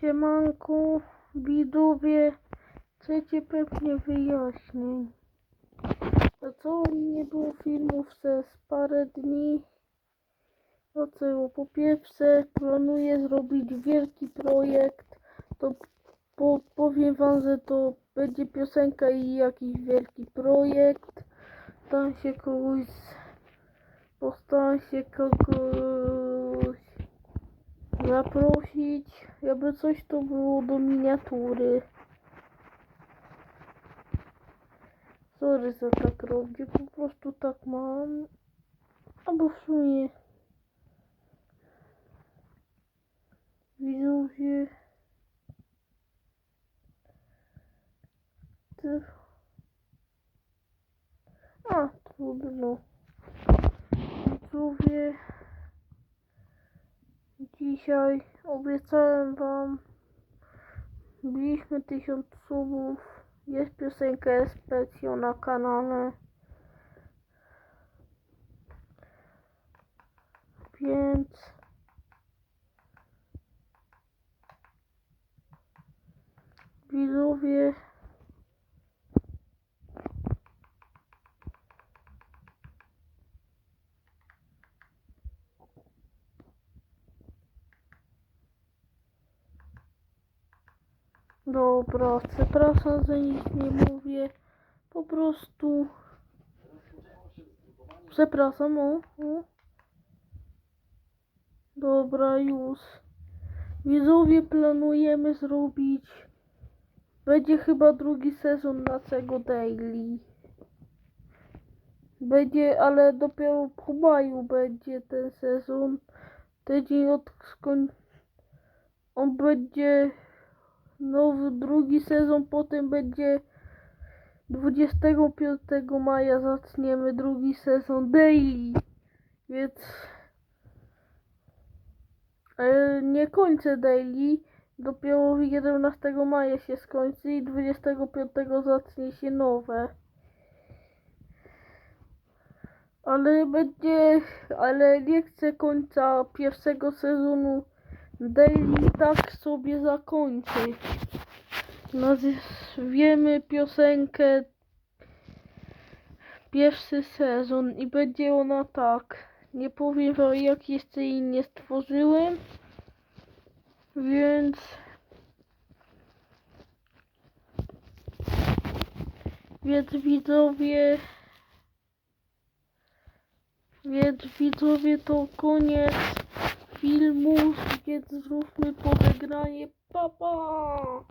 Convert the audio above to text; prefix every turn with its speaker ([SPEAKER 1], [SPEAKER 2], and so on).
[SPEAKER 1] Siemanku, widzowie, chcecie pewnie wyjaśnień. A co nie było filmów przez parę dni? No co, po pierwsze planuję zrobić wielki projekt, to po, powiem wam, że to będzie piosenka i jakiś wielki projekt. Tam się kogoś, postaram się kogoś zaprosić, jakby coś to było do miniatury. Sorry za tak robię, po prostu tak mam. Albo w sumie widzowie ty... A, trudno. Widzowie Dzisiaj obiecałem wam Biliśmy tysiąc subów. Jest piosenka Especio na kanale. Więc Widzowie Dobra, przepraszam, że nic nie mówię. Po prostu. Przepraszam, o, o. Dobra, już. Widzowie planujemy zrobić. Będzie chyba drugi sezon naszego daily. Będzie, ale dopiero po maju będzie ten sezon. Tydzień od skoń... On będzie nowy drugi sezon, potem będzie 25 maja zaczniemy drugi sezon daily, więc e, nie kończę daily, dopiero 11 maja się skończy i 25 zacznie się nowe. Ale będzie, ale nie chcę końca pierwszego sezonu daily tak sobie zakończyć. Nazwiemy piosenkę pierwszy sezon i będzie ona tak. Nie powiem wam jak jeszcze jej nie stworzyłem. Więc więc widzowie więc widzowie to koniec filmów, więc zróbmy pożegnanie. Pa, pa!